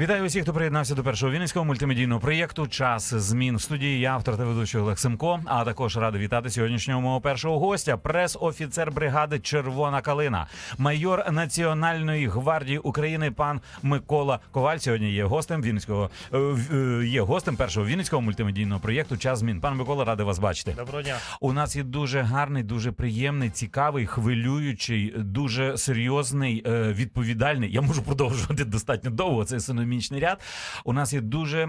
Вітаю усіх, хто приєднався до першого вінницького мультимедійного проєкту Час змін в студії. Я автор та ведучий Олег Семко. А також радий вітати сьогоднішнього мого першого гостя, прес-офіцер бригади Червона калина, майор Національної гвардії України, пан Микола Коваль. Сьогодні є гостем Вінницького е, е, є гостем першого вінницького мультимедійного проєкту Час змін. Пан Микола, радий вас бачити. Доброго дня. У нас є дуже гарний, дуже приємний, цікавий, хвилюючий, дуже серйозний, е, відповідальний. Я можу продовжувати достатньо довго. Це синомічний ряд. У нас є дуже, е,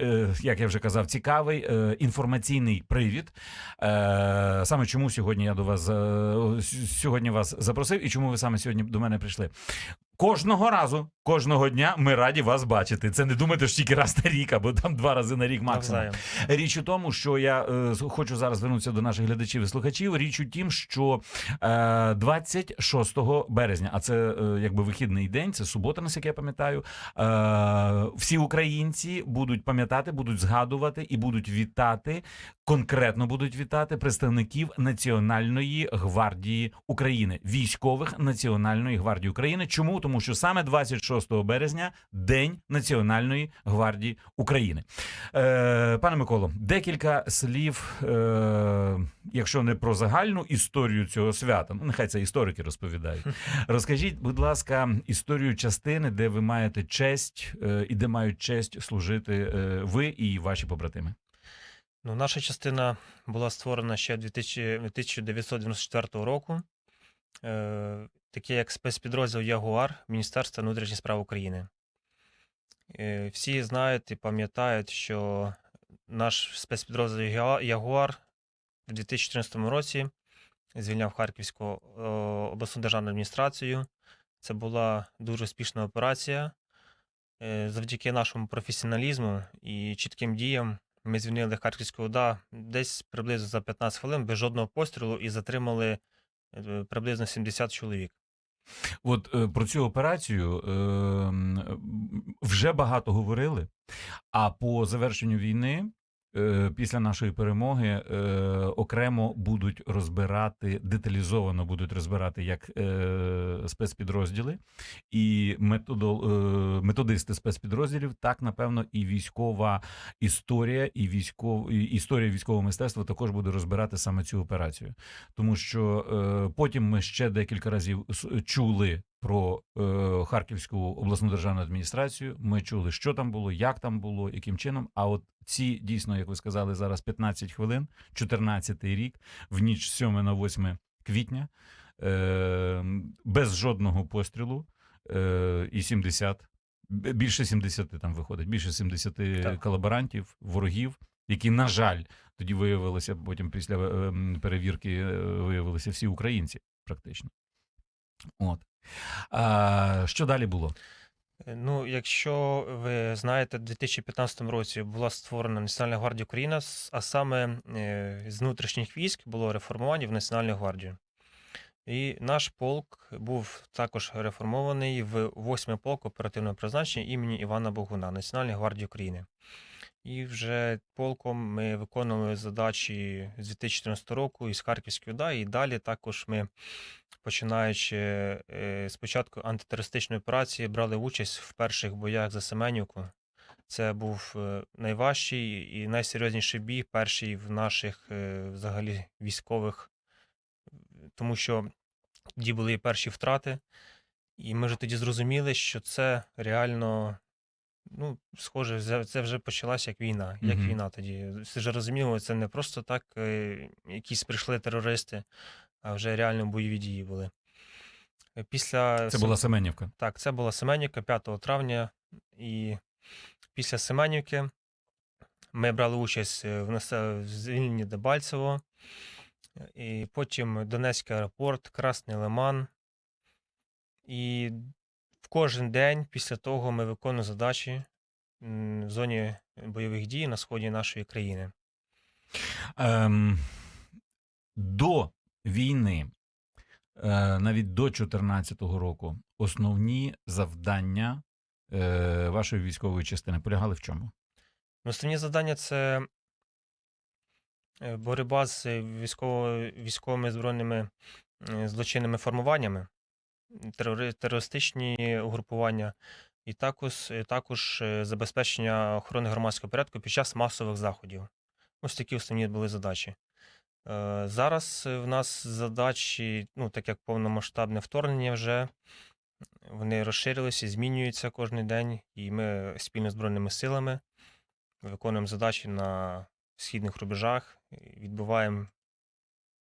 е, як я вже казав, цікавий е, інформаційний привід. Саме чому сьогодні я до вас сьогодні вас запросив, і чому ви саме сьогодні до мене прийшли? Кожного разу, кожного дня ми раді вас бачити. Це не думайте, що тільки раз на рік, або там два рази на рік максимум. Річ у тому, що я е, хочу зараз звернутися до наших глядачів і слухачів. Річ у тім, що е, 26 березня, а це е, якби вихідний день, це субота, наскільки я пам'ятаю. Е, всі українці будуть пам'ятати, будуть згадувати і будуть вітати. Конкретно будуть вітати представників Національної гвардії України, військових Національної гвардії України. Чому? Тому що саме 26 березня день Національної гвардії України. Е, пане Миколо, декілька слів, е, якщо не про загальну історію цього свята, ну нехай це історики розповідають. Розкажіть, будь ласка, історію частини, де ви маєте честь е, і де мають честь служити е, ви і ваші побратими. Ну, наша частина була створена ще 2000 1994 року. Е, таке як спецпідрозділ Ягуар Міністерства внутрішніх справ України. Е, всі знають і пам'ятають, що наш спецпідрозділ Ягуар в 2014 році звільняв Харківську е, обласну державну адміністрацію. Це була дуже успішна операція. Е, Завдяки нашому професіоналізму і чітким діям ми звільнили Харківську ОДА десь приблизно за 15 хвилин без жодного пострілу і затримали приблизно 70 чоловік. От е, про цю операцію е, вже багато говорили. А по завершенню війни, після нашої перемоги, е, окремо будуть розбирати, деталізовано будуть розбирати як е, спецпідрозділи. І методо, е, методисти спецпідрозділів, так напевно, і військова історія, і військов, і історія військового мистецтва також буде розбирати саме цю операцію. Тому що е, потім ми ще декілька разів чули про е, Харківську обласну державну адміністрацію. Ми чули, що там було, як там було, яким чином. А от ці дійсно, як ви сказали, зараз 15 хвилин, 14 рік, в ніч з 7 на 8 квітня, е, без жодного пострілу е, і 70, більше 70 там виходить, більше 70 Так. колаборантів, ворогів, які, на жаль, тоді виявилося потім після е, перевірки е, виявилися всі українці, практично. От. А, що далі було? Е, Ну, якщо ви знаєте, в 2015 році була створена Національна гвардія України, с- а саме е, з внутрішніх військ було реформування в Національну гвардію. І наш полк був також реформований в 8 полк оперативного призначення імені Івана Богуна Національної гвардії України. І вже полком ми виконували задачі з 2014 року із Харківської ОДА, і далі також ми, починаючи е, з початку антитерористичної операції, брали участь в перших боях за Семенівку. Це був е, найважчий і найсерйозніший бій, перший в наших е, взагалі військових, тому що тоді були перші втрати. І ми вже тоді зрозуміли, що це реально, ну, схоже, це вже почалася як війна. Як Мгм. війна тоді. Всі вже розуміли, це не просто так е, якісь прийшли терористи, а вже реально бойові дії були. Е, Після Це Сем- була Семенівка. так, це була Семенівка 5 травня, і після Семенівки ми брали участь е, в насе- в звільненні Дебальцево, і потім Донецький аеропорт, Красний Лиман. І кожен день після того ми виконуємо задачі в зоні бойових дій на сході нашої країни. Ем, до війни, е, навіть до 2014 року, основні завдання е, вашої військової частини полягали в чому? Ну, Основні завдання це е, боротьба з військово, військовими збройними е, злочинними формуваннями, терористичні угрупування, і також, також е, забезпечення охорони громадського порядку під час масових заходів. Ось такі основні були задачі. Е, Зараз е, в нас задачі, ну, так як повномасштабне вторгнення вже, вони розширилися, змінюються кожен день, і ми спільно з Збройними силами виконуємо задачі на східних рубежах, і відбиваємо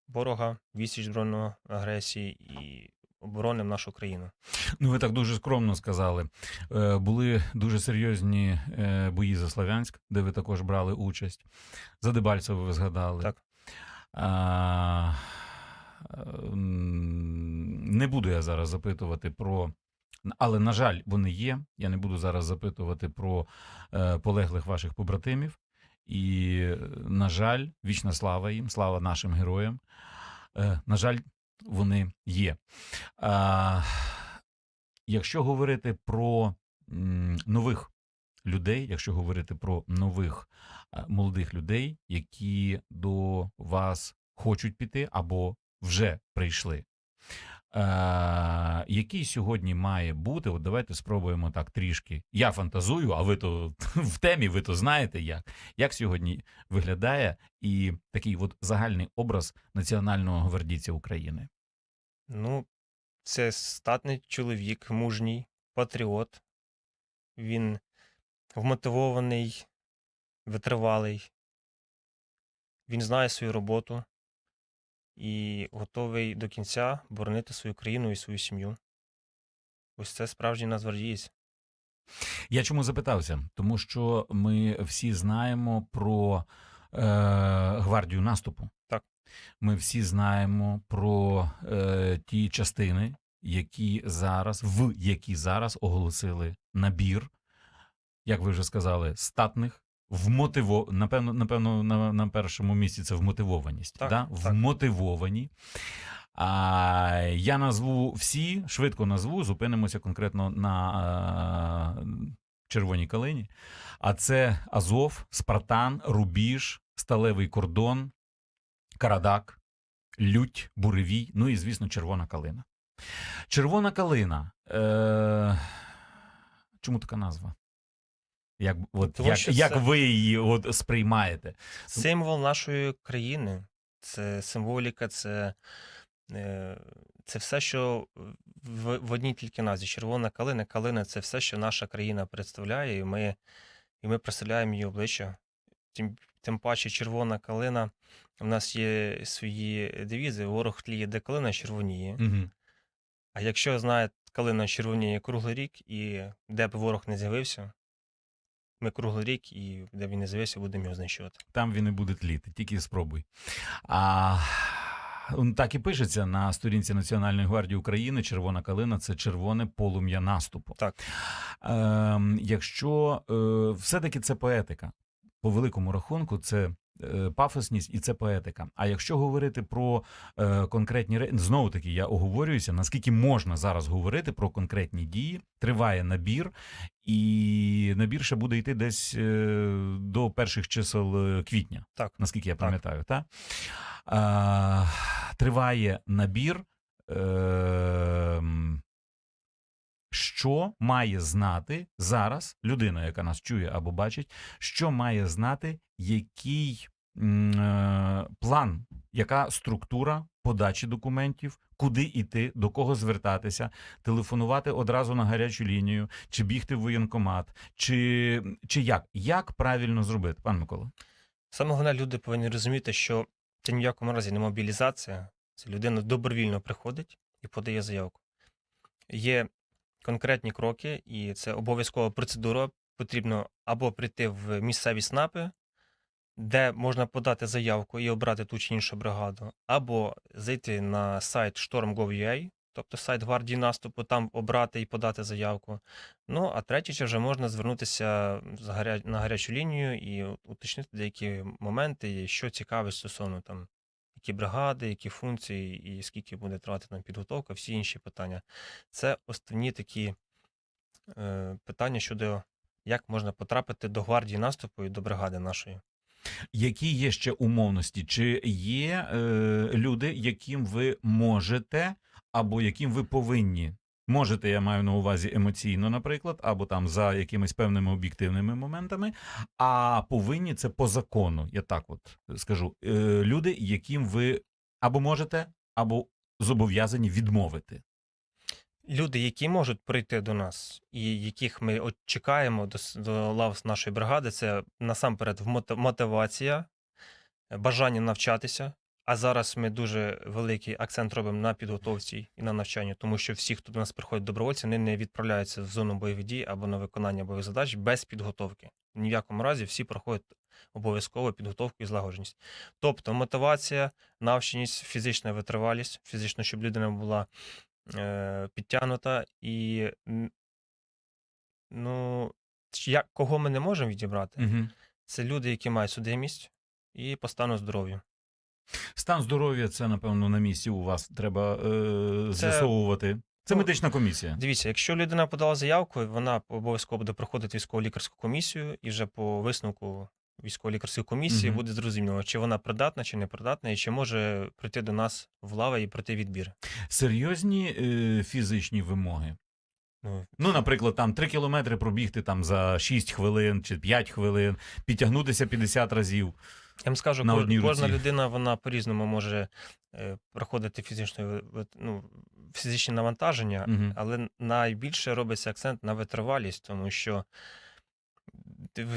ворога, відсіч збройної агресії і оборонимо нашу країну. Ну, ви так дуже скромно сказали. Е, були дуже серйозні е, бої за Слов'янськ, де ви також брали участь. За Дебальцево ви згадали. Так. А, не буду я зараз запитувати про. Але, на жаль, вони є. Я не буду зараз запитувати про е, полеглих ваших побратимів. І, на жаль, вічна слава їм, слава нашим героям. На жаль, вони є. А, якщо говорити про нових людей, якщо говорити про нових молодих людей, які до вас хочуть піти або вже прийшли. Е, який сьогодні має бути? От давайте спробуємо так трішки. Я фантазую, а ви то в темі, ви то знаєте як. Як сьогодні виглядає і такий от загальний образ національного гвардійця України? Ну, це статний чоловік, мужній, патріот. Він вмотивований, витривалий. Він знає свою роботу і готовий до кінця боронити свою країну і свою сім'ю. Ось це справжній нацгвардієць. Я чому запитався? Тому що ми всі знаємо про е, гвардію наступу. Так. Ми всі знаємо про е, ті частини, які зараз, в які зараз оголосили набір, як ви вже сказали, статних. Вмотиво, напевно, напевно, на, на першому місці це вмотивованість. Так, да? так. Вмотивовані. А, я назву всі, швидко назву, зупинимося конкретно на е, червоній калині. А це Азов, Спартан, Рубіж, Сталевий кордон, Карадак, Лють, Буревій, ну і, звісно, Червона калина. Червона калина. Е, чому така назва? Як, от, Тому як, як це- ви її от, сприймаєте? Символ нашої країни. Це символіка, це, е, це все, що в, в одній тільки назві. Червона калина, калина це все, що наша країна представляє, і ми, і ми представляємо її обличчя. Тим, тим паче, червона калина. У нас є свої девізи. Ворог тліє, де калина червоніє. Угу. А якщо знає, калина червоніє круглий рік, і де б ворог не з'явився, ми круглий рік, і де він не з'явився, будемо його знищувати. Там він і буде тліти, тільки спробуй. А, так і пишеться на сторінці Національної гвардії України Червона калина це червоне полум'я наступу. Так. е, якщо е, все-таки це поетика, по великому рахунку, це. Е, Пафосність і це поетика. А якщо говорити про е, конкретні речі, знову таки я оговорююся, наскільки можна зараз говорити про конкретні дії, триває набір, і набір ще буде йти десь е, до перших чисел квітня, Так. наскільки я пам'ятаю, так? А, триває набір. Е, що має знати зараз людина, яка нас чує або бачить, що має знати, який е, план, яка структура подачі документів, куди йти, до кого звертатися, телефонувати одразу на гарячу лінію, чи бігти в воєнкомат, чи, чи як? Як правильно зробити, пан Микола? Саме головне, люди повинні розуміти, що це ні в якому разі не мобілізація. Це людина добровільно приходить і подає заявку. Є конкретні кроки, і це обов'язкова процедура. Потрібно або прийти в місцеві СНАПи, де можна подати заявку і обрати ту чи іншу бригаду, або зайти на сайт storm.gov.ua, тобто сайт гвардії наступу, там обрати і подати заявку. Ну, а третє, вже можна звернутися на гарячу лінію і уточнити деякі моменти, що цікавить стосовно там, які бригади, які функції, і скільки буде тривати нам підготовка, всі інші питання. Це основні такі е, питання щодо як можна потрапити до гвардії наступу і до бригади нашої. Які є ще умовності? Чи є е, люди, яким ви можете, або яким ви повинні? Можете, я маю на увазі емоційно, наприклад, або там за якимись певними об'єктивними моментами, а повинні це по закону. Я так от скажу. Е, люди, яким ви або можете, або зобов'язані відмовити. Люди, які можуть прийти до нас, і яких ми от чекаємо до, до лав нашої бригади, це насамперед мотивація, бажання навчатися. А зараз ми дуже великий акцент робимо на підготовці і на навчанні, тому що всі, хто до нас приходять добровольці, вони не відправляються в зону бойових дій або на виконання бойових задач без підготовки. Ні в якому разі всі проходять обов'язково підготовку і злагодженість. Тобто мотивація, навченість, фізична витривалість, фізично, щоб людина була е, підтягнута і ну, як, кого ми не можемо відібрати, Угу. це люди, які мають судимість і по стану здоров'я. Стан здоров'я це, напевно, на місці у вас треба е, Це- з'ясовувати. Це ну, медична комісія. Дивіться, якщо людина подала заявку, вона обов'язково буде проходити військово-лікарську комісію, і вже по висновку військово-лікарської комісії Мгм. буде зрозуміло, чи вона придатна, чи не придатна, і чи може прийти до нас в лави і пройти відбір. Серйозні е, фізичні вимоги. Ну, Ну, наприклад, там 3 кілометри пробігти там за 6 хвилин чи 5 хвилин, підтягнутися 50 разів. Я вам скажу, на одній кожна руці. людина вона по-різному може е, проходити фізичне ви- ви- ну, фізичні навантаження, Мгм. але найбільше робиться акцент на витривалість, тому що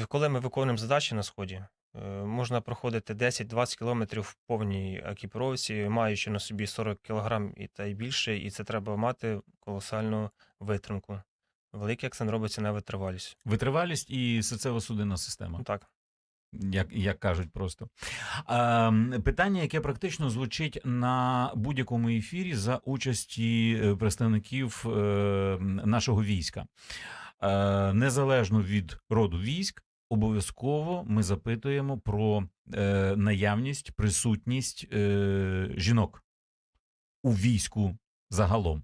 коли ми виконуємо задачі на сході, е, можна проходити 10-20 кілометрів в повній екіпіровці, маючи на собі 40 кілограм і та й більше, і це треба мати колосальну витримку. Великий акцент робиться на витривалість. Витривалість і серцево-судинна система. Так. Як, як кажуть просто. М, питання, яке практично звучить на будь-якому ефірі за участі е, представників е, нашого війська. Е, незалежно від роду військ, обов'язково ми запитуємо про е, наявність, присутність е, жінок у війську загалом.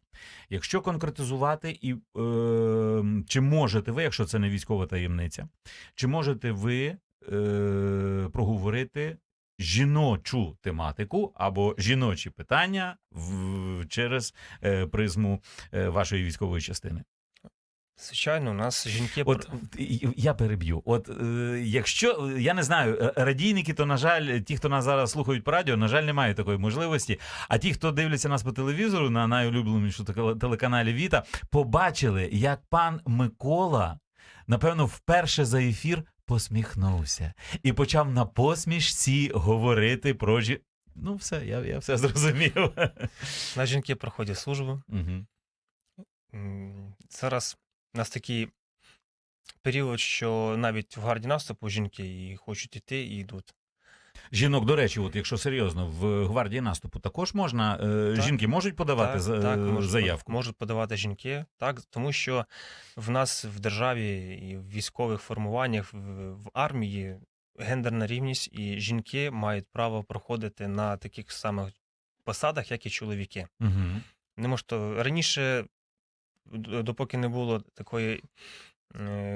Якщо конкретизувати, і е, чи можете ви, якщо це не військова таємниця, чи можете ви е, проговорити жіночу тематику або жіночі питання в, через е, призму е, вашої військової частини? Звичайно, у нас жінки От я переб'ю. От е, якщо я не знаю, е, радійники, то на жаль, ті, хто нас зараз слухають по радіо, на жаль, не мають такої можливості. А ті, хто дивляться нас по телевізору на найулюбленішу телеканалі Віта, побачили, як пан Микола, напевно, вперше за ефір посміхнувся і почав на посмішці говорити про жі... Ну, все, я, я все зрозумів. На жінки проходять службу. Угу. Зараз у нас такий період, що навіть в гарді наступу жінки і хочуть іти, і йдуть. Жінок, до речі, от якщо серйозно, в гвардії наступу також можна. е, Так. жінки можуть подавати за- е, можуть, заявку. Можуть подавати жінки, так, тому що в нас в державі і в військових формуваннях, в, в армії гендерна рівність, і жінки мають право проходити на таких самих посадах, як і чоловіки. Угу. Не можу раніше, допоки не було такої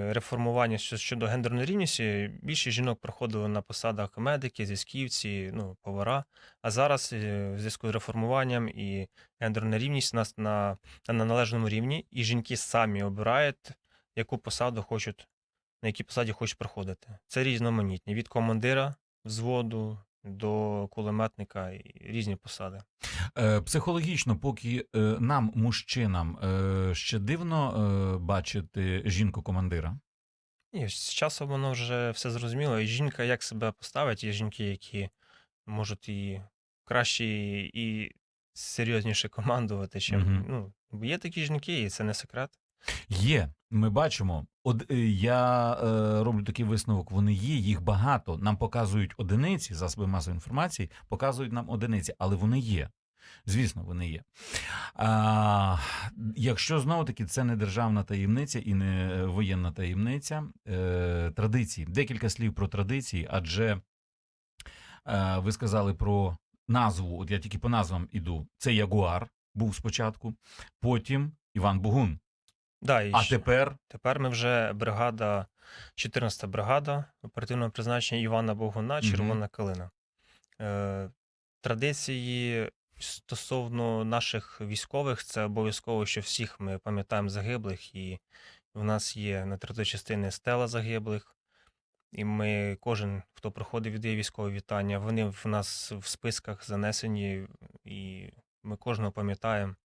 реформування щодо гендерної рівності, більше жінок проходило на посадах медики, зв'язківці, ну, повара. А зараз е, в зв'язку з реформуванням і гендерна рівність у нас на, на належному рівні, і жінки самі обирають, яку посаду хочуть, на якій посаді хочуть проходити. Це різноманітні від командира взводу до кулеметника і різні посади. Е, психологічно, поки е, нам, мужчинам, е, ще дивно бачити жінку-командира. Ні, з часом воно вже все зрозуміло. І жінка як себе поставить, є жінки, які можуть і краще і, серйозніше командувати, чим Мгм. ну, є такі жінки, і це не секрет. Є, ми бачимо. Од, е, я е, роблю такий висновок. Вони є, їх багато. Нам показують одиниці, засоби масової інформації показують нам одиниці, але вони є. Звісно, вони є. А, якщо знову таки це не державна таємниця і не воєнна таємниця, е, традиції. Декілька слів про традиції, адже е, ви сказали про назву. От я тільки по назвам іду. Це Ягуар був спочатку, потім Іван Бугун. Да, і А ще- тепер Тепер ми вже бригада, 14-та бригада оперативного призначення Івана Богуна, Мгм. Червона калина. Е, традиції стосовно наших військових, це обов'язково, що всіх ми пам'ятаємо загиблих, і в нас є на території частини стела загиблих. І ми, кожен, хто проходить віддає військове вітання, вони в нас в списках занесені, і ми кожного пам'ятаємо.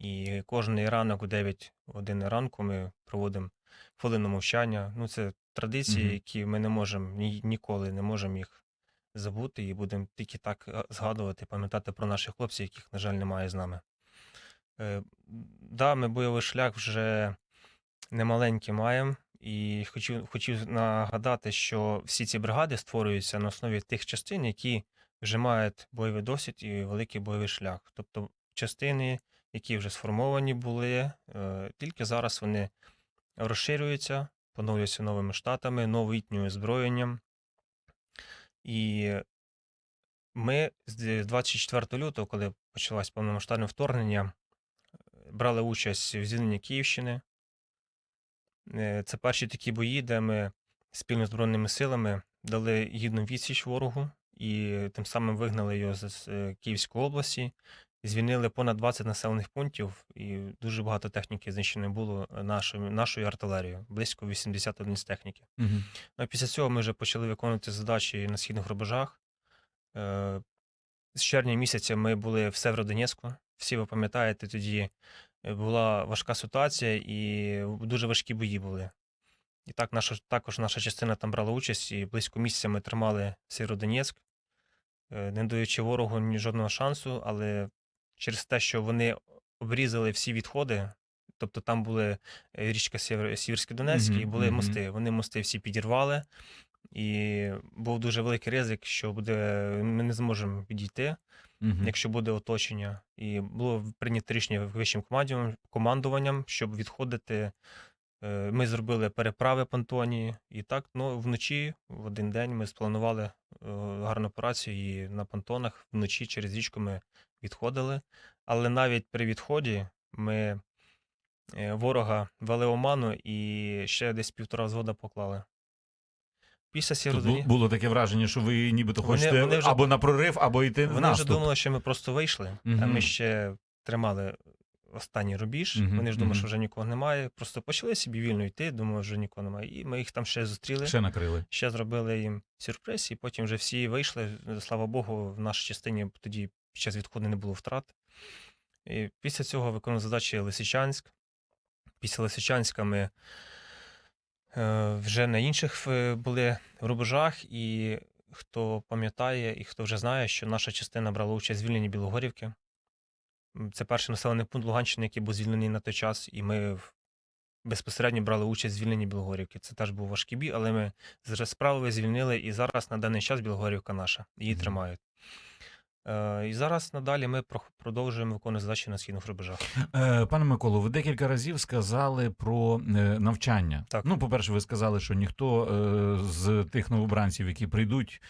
І кожний ранок у 9 годин ранку ми проводимо хвилину мовчання. Ну, це традиції, які ми не можемо ні, ніколи не можемо їх забути, і будемо тільки так е, згадувати, пам'ятати про наших хлопців, яких, на жаль, немає з нами. Е, да, ми бойовий шлях вже немаленький маємо. І хочу, хотів нагадати, що всі ці бригади створюються на основі тих частин, які вже мають бойовий досвід і великий бойовий шлях. Тобто частини, які вже сформовані були, е, тільки зараз вони розширюються, поновлюються новими штатами, новітнім озброєнням. І ми з 24 лютого, коли почалось повномасштабне вторгнення, брали участь в звільненні Київщини. Е, Це перші такі бої, де ми спільно з Збройними силами дали гідну відсіч ворогу і тим самим вигнали його з е, Київської області, звільнили понад 20 населених пунктів, і дуже багато техніки знищено було нашою, нашою артилерією, близько 80 одиниць техніки. Мгм. Ну, а після цього ми вже почали виконувати задачі на східних рубежах. Е, З червня місяця ми були в Северодонецьку. Всі ви пам'ятаєте, тоді е, була важка ситуація і дуже важкі бої були. І так наша, також наша частина там брала участь, і близько місяця ми тримали Сєвєродонецьк, е, не даючи ворогу ні жодного шансу, але через те, що вони обрізали всі відходи, тобто там були е, річка Сіверський Донецький, і Мгм, були мгм. мости. Вони мости всі підірвали, і був дуже великий ризик, що буде, ми не зможемо підійти Мгм. якщо буде оточення. І було прийнято рішення вищим командуванням, командуванням, щоб відходити. Е, Ми зробили переправи понтоні, і так ну, вночі, в один день, ми спланували е, гарну операцію, і на понтонах вночі через річку ми відходили. Але навіть при відході ми е, ворога вели оману і ще десь півтора взвода поклали. Після Тут було таке враження, що ви нібито хочете вони вже- або на прорив, або йти в Вони вже думали, що ми просто вийшли, а ми ще тримали останній рубіж. Мгм, Вони ж думали, мгм. що вже нікого немає. Просто почали собі вільно йти, думали, що вже нікого немає. І ми їх там ще зустріли, ще, Ще зробили їм сюрприз, і потім вже всі вийшли. Слава Богу, в нашій частині тоді під час відходу не було втрат. І після цього виконали задачі Лисичанськ. Після Лисичанська ми е, вже на інших е, були рубежах, і хто пам'ятає і хто вже знає, що наша частина брала участь в звільненні Білогорівки. Це перший населений пункт Луганщини, який був звільнений на той час, і ми безпосередньо брали участь в звільненні Білогорівки. Це теж був важкий бій, але ми з- справили, звільнили, і зараз на даний час Білогорівка наша. Її тримають. Е, І зараз надалі ми про- продовжуємо виконувати задачі на східних рубежах. Е, Пане Миколу, ви декілька разів сказали про е, навчання. Так. Ну, по-перше, ви сказали, що ніхто з тих новобранців, які прийдуть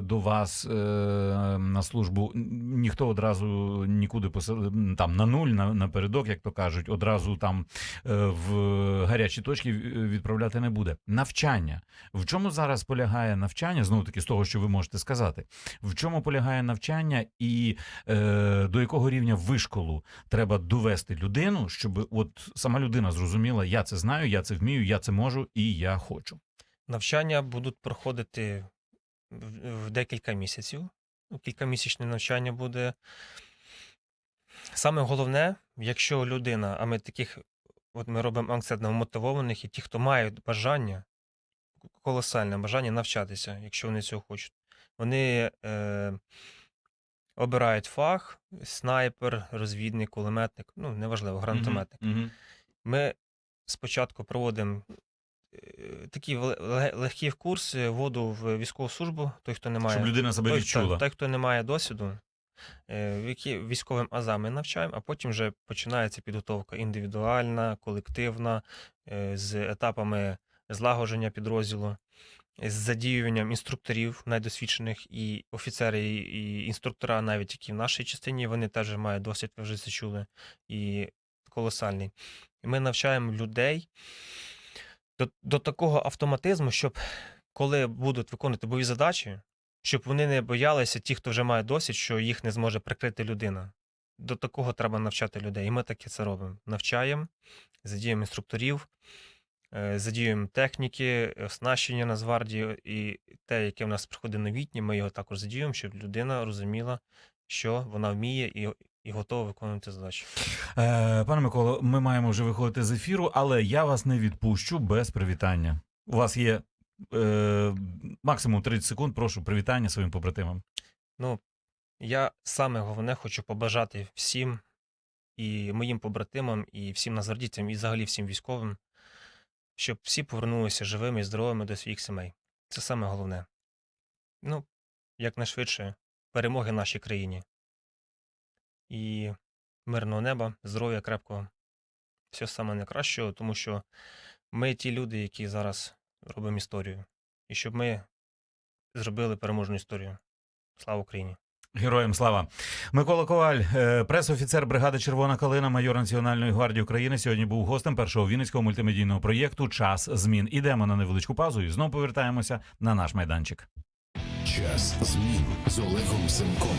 до вас е, на службу, ніхто одразу нікуди посел... там на нуль, на, напередок, як то кажуть, одразу там е, в гарячі точки відправляти не буде. Навчання. В чому зараз полягає навчання? Знову таки, з того, що ви можете сказати, в чому полягає навчання і е, до якого рівня вишколу треба довести людину, щоб от сама людина зрозуміла, я це знаю, я це вмію, я це можу і я хочу. Навчання будуть проходити в- декілька місяців. Ну, Кількамісячне навчання буде. Саме головне, якщо людина, а ми таких, от ми робимо акцент на мотивованих, і ті, хто мають бажання, колосальне бажання навчатися, якщо вони цього хочуть. Вони е, обирають фах, снайпер, розвідник, кулеметник, ну, неважливо, гранатометник. Мгм. Ми спочатку проводимо такі ле- ле- легкі курси вводу в військову службу, той, хто не має, Щоб людина себе той, відчула. та- той, хто не має досвіду, е, які військовим азам ми навчаємо, а потім вже починається підготовка індивідуальна, колективна, е, з етапами злагодження підрозділу, з задіюванням інструкторів найдосвідчених і офіцери, і, і інструктора, навіть які в нашій частині, вони теж мають досвід, ви вже це чули. І колосальний. І ми навчаємо людей до, до такого автоматизму, щоб коли будуть виконувати бойові задачі, щоб вони не боялися, ті, хто вже має досвід, що їх не зможе прикрити людина. До такого треба навчати людей. І ми таке це робимо. Навчаємо, задіємо інструкторів, е, задіюємо техніки, оснащення Нацгвардії і те, яке в нас приходить новітнє, ми його також задіюємо, щоб людина розуміла, що вона вміє і, і готова виконувати задачі. Е, пане Миколо, ми маємо вже виходити з ефіру, але я вас не відпущу без привітання. У вас є е, максимум 30 секунд. Прошу привітання своїм побратимам. Ну, я саме головне хочу побажати всім і моїм побратимам, і всім нацгвардійцям, і взагалі всім військовим, щоб всі повернулися живими і здоровими до своїх сімей. Це саме головне. Ну, якнайшвидше, перемоги нашій країні. І мирного неба, здоров'я крепкого. Все саме найкращого, тому що ми ті люди, які зараз робимо історію. І щоб ми зробили переможну історію. Слава Україні! Героям слава Микола Коваль, е, прес-офіцер бригади Червона калина, майор Національної гвардії України. Сьогодні був гостем першого вінницького мультимедійного проєкту Час змін. Ідемо на невеличку паузу і знову повертаємося на наш майданчик. Час змін з Олегом Семком.